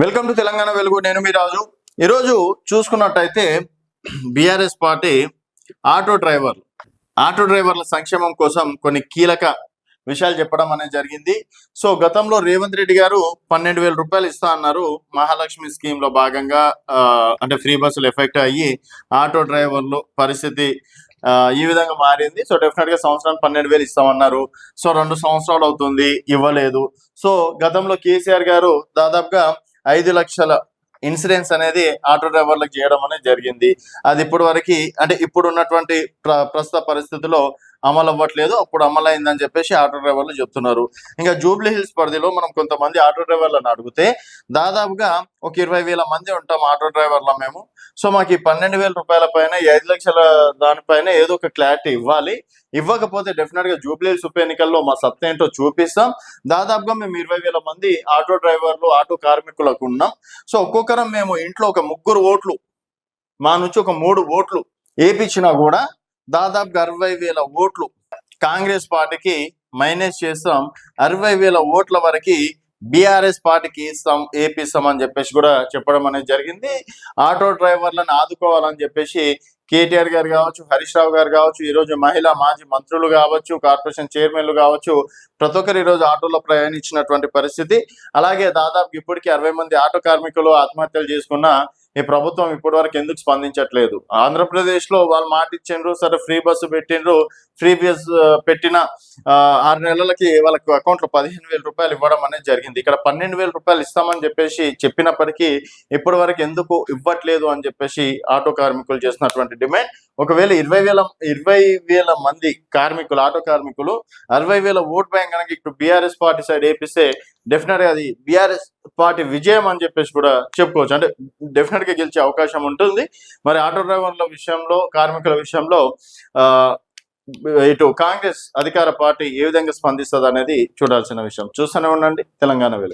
Welcome to Telangana వెలుగు. నేను మీ రాజు. ఈరోజు చూసుకున్నట్టయితే BRS party auto drivers auto డ్రైవర్ల సంక్షేమం కోసం కొన్ని కీలక విషయాలు చెప్పడం అనేది జరిగింది. సో గతంలో రేవంత్ రెడ్డి గారు పన్నెండు వేల రూపాయలు ఇస్తా అన్నారు. మహాలక్ష్మి స్కీమ్లో భాగంగా అంటే ఫ్రీ బస్సులు ఎఫెక్ట్ అయ్యి ఆటో డ్రైవర్లు పరిస్థితి ఈ విధంగా మారింది. సో డెఫినెట్గా సంవత్సరానికి పన్నెండు వేలు ఇస్తామన్నారు. సో రెండు సంవత్సరాలు అవుతుంది ఇవ్వలేదు. సో గతంలో కేసీఆర్ గారు దాదాపుగా ఐదు లక్షల ఇన్సూరెన్స్ అనేది ఆటో డ్రైవర్లకు చేయడం అనేది జరిగింది. అది ఇప్పటి వరకు అంటే ఇప్పుడు ఉన్నటువంటి ప్ర ప్రస్తుత పరిస్థితిలో అమలు అవ్వట్లేదు అప్పుడు అమలు అయిందని చెప్పేసి ఆటో డ్రైవర్లు చెప్తున్నారు. ఇంకా జూబ్లీ హిల్స్ పరిధిలో మనం కొంతమంది ఆటో డ్రైవర్లను అడిగితే దాదాపుగా ఒక ఇరవై వేల మంది ఉంటాం ఆటో డ్రైవర్ల మేము. సో మాకు ఈ పన్నెండు వేల రూపాయల పైన ఐదు లక్షల దానిపైన ఏదో ఒక క్లారిటీ ఇవ్వాలి. ఇవ్వకపోతే డెఫినెట్గా జూబ్లీ హిల్స్ ఉప ఎన్నికల్లో మా సత్తా ఏంటో చూపిస్తాం. దాదాపుగా మేము ఇరవై వేల మంది ఆటో డ్రైవర్లు ఆటో కార్మికులకు ఉన్నాం. సో ఒక్కొక్కరం మేము ఇంట్లో ఒక ముగ్గురు ఓట్లు మా నుంచి ఒక మూడు ఓట్లు వేపించినా కూడా దాదాపుగా అరవై వేల ఓట్లు కాంగ్రెస్ పార్టీకి మైనస్ చేస్తాం. అరవై వేల ఓట్ల వరకు బీఆర్ఎస్ పార్టీకి ఇస్తాం ఏపిస్తాం అని చెప్పేసి కూడా చెప్పడం అనేది జరిగింది. ఆటో డ్రైవర్లను ఆదుకోవాలని చెప్పేసి కేటీఆర్ గారు కావచ్చు హరీష్ రావు గారు కావచ్చు ఈ రోజు మహిళా మాజీ మంత్రులు కావచ్చు కార్పొరేషన్ చైర్మన్లు కావచ్చు ప్రతి ఒక్కరు ఈ రోజు ఆటోలో ప్రయాణించినటువంటి పరిస్థితి. అలాగే దాదాపు ఇప్పటికీ అరవై మంది ఆటో కార్మికులు ఆత్మహత్యలు చేసుకున్న ఈ ప్రభుత్వం ఇప్పటి వరకు ఎందుకు స్పందించట్లేదు? ఆంధ్రప్రదేశ్లో వాళ్ళు మాట ఇచ్చిండ్రు సరే ఫ్రీ బస్సు పెట్టిండ్రు ఫ్రీ బస్ పెట్టిన ఆ, ఆరు నెలలకి వాళ్ళకి అకౌంట్లో పదిహేను వేల రూపాయలు ఇవ్వడం అనేది జరిగింది. ఇక్కడ పన్నెండు వేల రూపాయలు ఇస్తామని చెప్పేసి చెప్పినప్పటికీ ఇప్పటి వరకు ఎందుకు ఇవ్వట్లేదు అని చెప్పేసి ఆటో కార్మికులు చేసినటువంటి డిమాండ్. ఒకవేళ ఇరవై వేల ఇరవై వేల మంది కార్మికులు ఆటో కార్మికులు అరవై వేల ఓట్ బ్యాంక్ కనుక ఇప్పుడు బీఆర్ఎస్ పార్టీ సైడ్ వేపిస్తే డెఫినెట్గా అది బీఆర్ఎస్ పార్టీ విజయం అని చెప్పేసి కూడా చెప్పుకోవచ్చు. అంటే డెఫినెట్గా గెలిచే అవకాశం ఉంటుంది. మరి ఆటో డ్రైవర్ల విషయంలో కార్మికుల విషయంలో ఆ ఇటు కాంగ్రెస్ అధికార పార్టీ ఏ విధంగా స్పందిస్తుంది అనేది చూడాల్సిన విషయం. చూస్తూనే ఉండండి. తెలంగాణ వెలుగు.